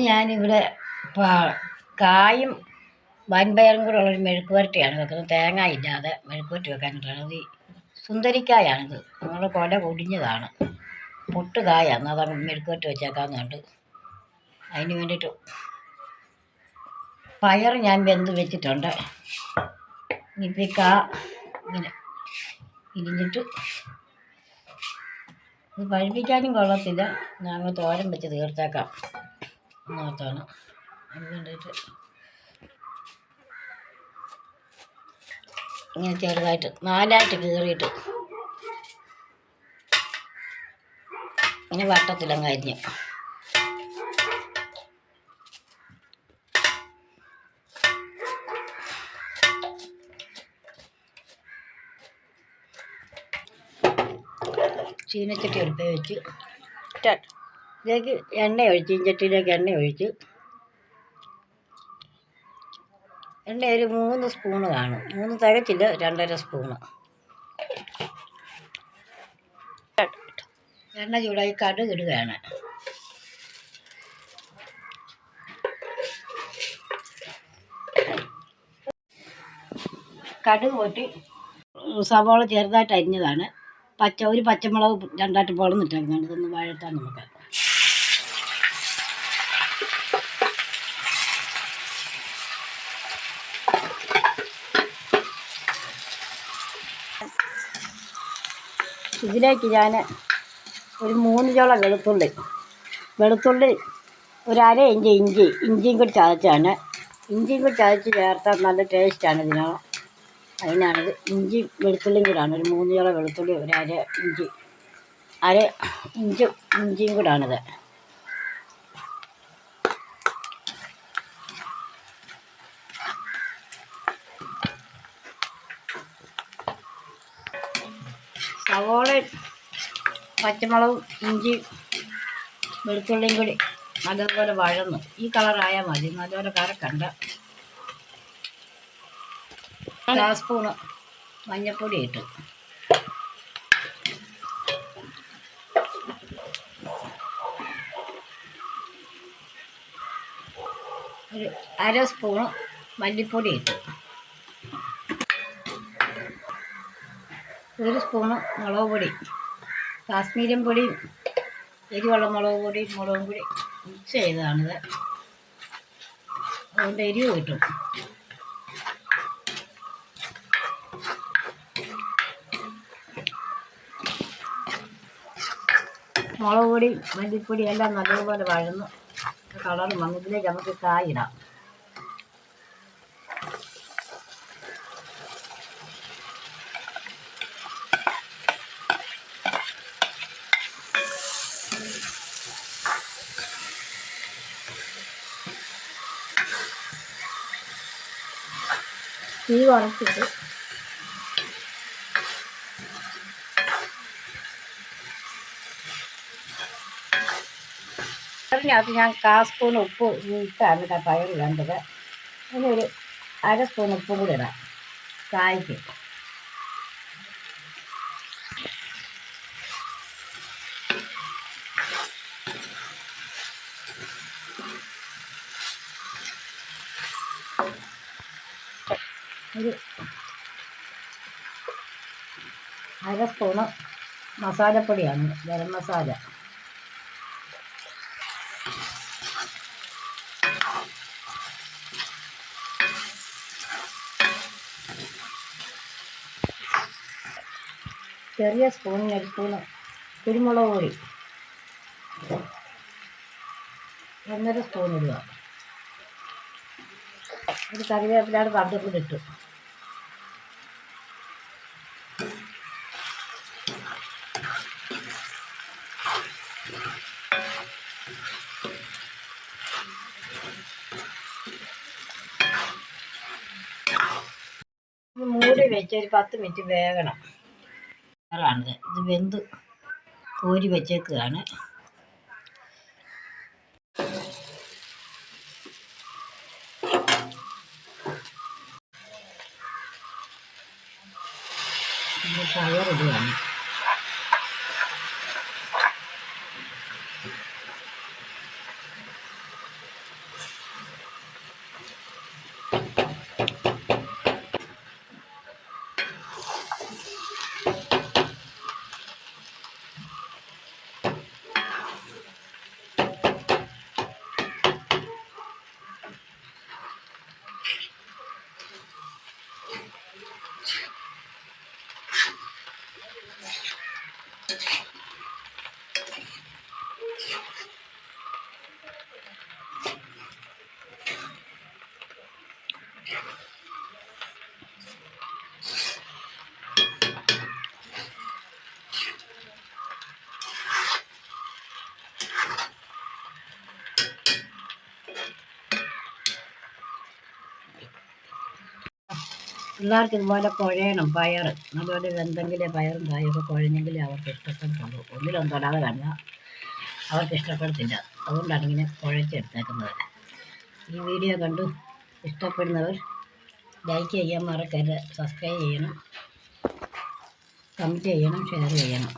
ഞാനിവിടെ പാ- കായും വൻപയറും കൂടെ ഉള്ളൊരു മെഴുക്ക് പുരട്ടിയാണ് വെക്കുന്നത്. തേങ്ങ ഇല്ലാതെ മെഴുക്ക് പുരട്ടി വെക്കാനായിട്ടാണ് ഈ സുന്ദരിക്കായാണിത്. നമ്മുടെ കൊല പൊടിഞ്ഞതാണ് പൊട്ട് കായാണ്. അതാണ് മെഴുക്ക് വെച്ചേക്കാന്നുണ്ട് അതിന് വേണ്ടിയിട്ട് പയർ ഞാൻ വെന്ത് വെച്ചിട്ടുണ്ട്. കാ ഇങ്ങനെ ഇരിഞ്ഞിട്ട് ഇത് പഴിപ്പിക്കാനും കൊള്ളത്തില്ല. ഞങ്ങൾ തോരൻ വെച്ച് തീർത്തേക്കാം. എന്നോർത്താണ് അത് വേണ്ടിയിട്ട് ഇങ്ങനെ ചെറുതായിട്ട് നാലായിട്ട് കീറിയിട്ട് ഇങ്ങനെ വട്ടത്തിലങ്ങ് അരിഞ്ഞ്. ചീനച്ചട്ടി എടുത്ത് വെച്ച്. ഇതിലേക്ക് എണ്ണ ഒഴിച്ച് ഇഞ്ചട്ടിയിലേക്ക് എണ്ണ ഒഴിച്ച്. എണ്ണ ഒരു മൂന്ന് സ്പൂണ് കാണും. മൂന്ന് തികച്ചില്ല രണ്ടര സ്പൂണ്. എണ്ണ ചൂടായി കടുക് ഇടുകയാണ്. കടുക് പൊട്ടി. സവാള ചെറുതായിട്ട് അരിഞ്ഞതാണ്. പച്ച ഒരു പച്ചമുളക് രണ്ടായിട്ട് പൊളന്നിട്ടേക്കുന്നുണ്ട്. ഇതൊന്ന് വഴത്താൻ നമുക്ക്. ഇതിലേക്ക് ഞാൻ ഒരു മൂന്ന് ചോള വെളുത്തുള്ളി. വെളുത്തുള്ളി ഒരു അര ഇഞ്ച് ഇഞ്ചി ഇഞ്ചിയും കൂടി ചതച്ചാണ്. ഇഞ്ചിയും കൂടി ചതച്ച് ചേർത്താൽ നല്ല ടേസ്റ്റാണ് ഇതിന്. അതിനാണിത് ഇഞ്ചി വെളുത്തുള്ളിയും കൂടാണ്. ഒരു മൂന്ന് ചോള വെളുത്തുള്ളി ഒരു അര ഇഞ്ചി. അര ഇഞ്ചും ഇഞ്ചിയും കൂടാണിത്. സവോളയും പച്ചമുളകും ഇഞ്ചി വെളുത്തുള്ളിയും കൂടി നല്ലതുപോലെ വഴന്നു. ഈ കളറായാൽ മതി. നല്ലപോലെ കറക്കണ്ട കാ സ്പൂണ് മഞ്ഞൾപ്പൊടി ഇട്ട്. ഒരു അര സ്പൂണ് മല്ലിപ്പൊടി ഇട്ട്. ഒരു സ്പൂണ് മുളക് പൊടി കാശ്മീരം പൊടിയും എരിവുള്ള മുളക് പൊടി മുളകും പൊടി മിക്സ് ചെയ്തതാണിത്. അതുകൊണ്ട് എരിവ് കിട്ടും. മുളക് പൊടി മല്ലിപ്പൊടി എല്ലാം നല്ലതുപോലെ വഴന്ന് കളർ വന്നതിലേക്ക് നമുക്ക് കായിടാം തീ കുറച്ചിട്ട് അതിനകത്ത് ഞാൻ കാ സ്പൂൺ ഉപ്പ് ഇട്ടാണ് കേട്ടോ പയർ വേണ്ടത് അതിനൊരു അര സ്പൂൺ ഉപ്പും കൂടി ഇടാം. കായ്ക്ക്. ഒരു അര സ്പൂണ് മസാലപ്പൊടിയാണ് ഗരം മസാല. ചെറിയ സ്പൂൺ സ്പൂണ് കുരുമുളക് പൊടി. ഒന്നര സ്പൂൺ ഇടുക. ഒരു കറിവേപ്പിലാണ് കറിവേപ്പില ഇത് വെച്ച് ഒരു പത്ത് മിനിറ്റ് വേകണം. ാണിത് ഇത് വെന്ത് കോരി വെച്ചേക്കുകയാണ് പയറിടുകയാണ് പിള്ളേർക്ക് ഇതുപോലെ കുഴയണം പയർ അതുപോലെ എന്തെങ്കിലും പയറും കായൊക്കെ കുഴഞ്ഞെങ്കിലേ അവർക്ക് ഇഷ്ടപ്പെടത്തുള്ളൂ ഒന്നിലും തൊടാതെ കണ്ട അവർക്ക് ഇഷ്ടപ്പെടത്തില്ല. അതുകൊണ്ടാണ് ഇങ്ങനെ കുഴച്ചെടുത്തേക്കുന്നത് ഈ വീഡിയോ കണ്ടു ഇഷ്ടപ്പെടുന്നവർ ലൈക്ക് ചെയ്യാൻ മറക്കരുത് സബ്സ്ക്രൈബ് ചെയ്യണം കമന്റ് ചെയ്യണം ഷെയർ ചെയ്യണം.